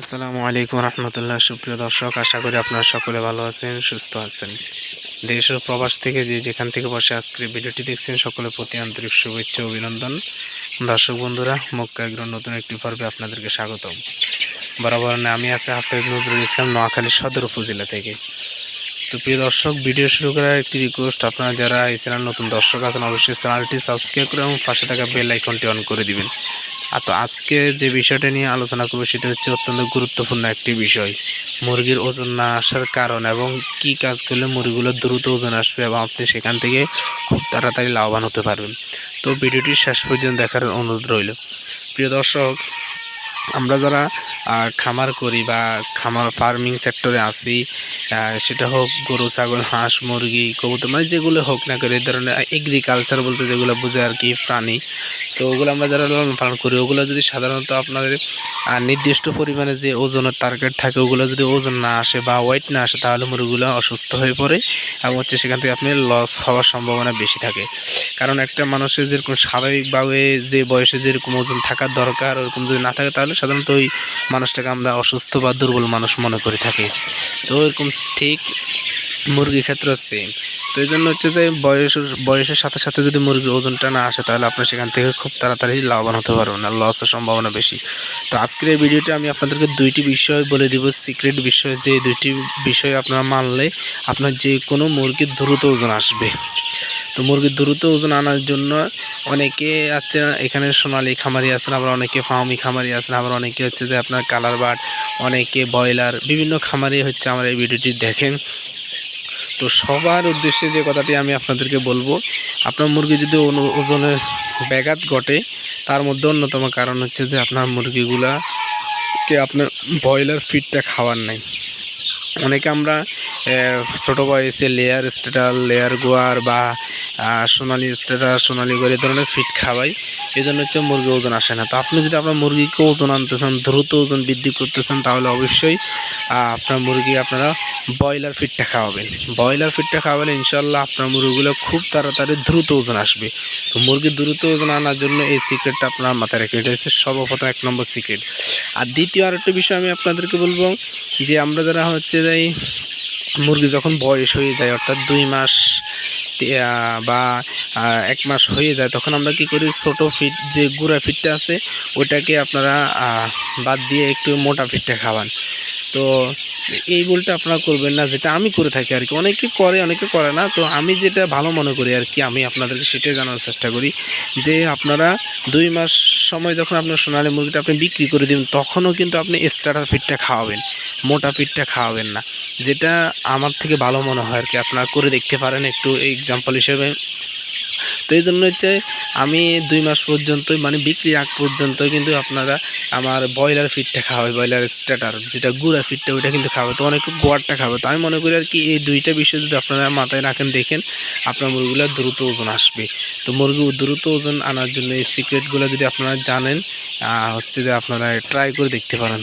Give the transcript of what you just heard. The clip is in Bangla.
আসসালামু আলাইকুম রহমতুল্লাহ, সুপ্রিয় দর্শক, আশা করি আপনারা সকলে ভালো আছেন, সুস্থ আছেন। দেশ ও প্রবাস থেকে যে যেখান থেকে বসে আজকের ভিডিওটি দেখছেন, সকলের প্রতি আন্তরিক শুভেচ্ছা অভিনন্দন। দর্শক বন্ধুরা মক্কা এগ্রো নতুন একটি পর্বে আপনাদেরকে স্বাগতম। বরাবর আমি আছি হাফেজ নজরুল ইসলাম, নোয়াখালী সদর উপজেলা থেকে। তো প্রিয় দর্শক, ভিডিও শুরু করার একটি রিকোয়েস্ট আপনারা যারা এই চ্যানেল নতুন দর্শক আছেন, অবশ্যই চ্যানেলটি সাবস্ক্রাইব করে এবং পাশে থাকা বেল আইকনটি অন করে দিবেন। আর তো আজকে যে বিষয়টা নিয়ে আলোচনা করব সেটা হচ্ছে অত্যন্ত গুরুত্বপূর্ণ একটি বিষয়। মুরগির ওজন না আসার কারণ এবং কি কাজ করলে মুরগিগুলোর দ্রুত ওজন আসবে এবং আপনি সেখান থেকে খুব তাড়াতাড়ি লাভবান হতে পারবেন। তো ভিডিওটি শেষ পর্যন্ত দেখার অনুরোধ রইল। প্রিয় দর্শক আমরা যারা খামার করি বা খামার ফার্মিং সেক্টরে আহ, সেটা হোক গরু ছাগল হাঁস মুরগি কবুতর মানে যেগুলো হোক না করে এই ধরনের এগ্রিকালচার বলতে যেগুলো বোঝে আর কি প্রাণী তো ওগুলো আমরা যারা লালন পালন করি, ওগুলো যদি সাধারণত আপনাদের নির্দিষ্ট পরিমাণে যে ওজনের টার্গেট থাকে, ওগুলো যদি ওজন না আসে বা ওয়েট না আসে, তাহলে মুরগিগুলো অসুস্থ হয়ে পড়ে এবং হচ্ছে সেখান থেকে আপনি লস হওয়ার সম্ভাবনা বেশি থাকে। কারণ একটা মানুষের যেরকম স্বাভাবিকভাবে যে বয়সে যেরকম ওজন থাকার দরকার, ওরকম যদি না থাকে, তাহলে সাধারণত ওই মানুষটাকে আমরা অসুস্থ বা দুর্বল মানুষ মনে করে থাকি। তো এরকম ঠিক মুরগির ক্ষেত্রে সেম তো এই জন্য হচ্ছে যে বয়সের বয়সের সাথে সাথে যদি মুরগির ওজনটা না আসে, তাহলে আপনি সেখান থেকে খুব তাড়াতাড়ি লাভবান হতে পারবেন না লসের সম্ভাবনা বেশি। তো আজকের এই ভিডিওতে আমি আপনাদেরকে দুইটি বিষয় বলে দিব সিক্রেট বিষয় যে দুইটি বিষয় আপনারা মানলে আপনার যে কোনো মুরগির দ্রুত ওজন আসবে। তো মুরগির দ্রুত ওজন আনার জন্য অনেকে আছে এখানে সোনালি খামারি আছেন আবার অনেকে ফার্মি খামারি আছেন আবার অনেকে হচ্ছে যে আপনার কালার বাট অনেকে ব্রয়লার, বিভিন্ন খামারি হচ্ছে আমার এই ভিডিওটি দেখেন। তো সবার উদ্দেশ্যে যে কথাটি আমি আপনাদেরকে বলব, আপনার মুরগি যদি ওজনের ব্যাঘাত ঘটে, তার মধ্যে অন্যতম কারণ হচ্ছে যে আপনার মুরগিগুলাকে আপনার ব্রয়লার ফিডটা খাওয়ার নাই। অনেকে আমরা ছোটো বয়সে লেয়ার স্টেটাল লেয়ার গোয়ার বা সোনালি স্টেটার সোনালি এই ধরনের ফিট খাওয়াই এই জন্য হচ্ছে মুরগি ওজন আসে না। তো আপনি যদি আপনার মুরগিকে ওজন আনতে চান, দ্রুত ওজন বৃদ্ধি করতে চান, তাহলে অবশ্যই আপনার মুরগি আপনারা ব্রয়লার ফিটটা খাওয়াবেন। ব্রয়লার ফিটটা খাওয়ালে ইনশাল্লাহ আপনার মুরগিগুলো খুব তাড়াতাড়ি দ্রুত ওজন আসবে। তো মুরগি দ্রুত ওজন আনার জন্য এই সিক্রেটটা আপনার মাথায় রেখে এটা হচ্ছে সর্বপ্রথম এক নম্বর সিক্রেট আর দ্বিতীয় আরেকটা বিষয় আমি আপনাদেরকে বলব, যে আমরা যারা হচ্ছে যে এই মুরগি যখন বয়স হয়ে যায়, অর্থাৎ দুই মাস বা এক মাস হয়ে যায়, তখন আমরা কি করি, ছোট ফিট যে গুঁড়া ফিটটা আছে ওটাকে আপনারা বাদ দিয়ে একটু মোটা ফিটটা খাওয়ান। তো এই ভুলটা আপনারা করবেন না, যেটা আমি করে থাকি আর কি অনেকে করে অনেকে করে না। তো আমি যেটা ভালো মনে করি আর কি আমি আপনাদেরকে সেটাই জানার চেষ্টা করি যে আপনারা দুই মাস সময় যখন আপনার সোনালী মুরগিটা আপনি বিক্রি করে দিবেন, তখনও কিন্তু আপনি স্টার্টার ফিটটা খাওয়াবেন, মোটা ফিটটা খাওয়াবেন না। যেটা আমার থেকে ভালো মনে হয় আর কি। আপনারা করে দেখতে পারেন একটু এক্সাম্পল হিসেবে। তো এই জন্য হচ্ছে আমি দুই মাস পর্যন্তই মানে বিক্রি আগ পর্যন্ত কিন্তু আপনারা আমার ব্রয়লার ফিটটা খাওয়াই, ব্রয়লার স্টার্টার যেটা গুঁড়া ফিটটা ওইটা কিন্তু খাবে তো অনেক গোয়ারটা খাবে। তো আমি মনে করি আর কি এই দুইটা বিষয় যদি আপনারা মাথায় রাখেন, দেখেন, আপনার মুরগিগুলো দ্রুত ওজন আসবে। তো মুরগি দ্রুত ওজন আনার জন্য এই সিক্রেটগুলো যদি আপনারা জানেন হচ্ছে যে আপনারা ট্রাই করে দেখতে পারেন।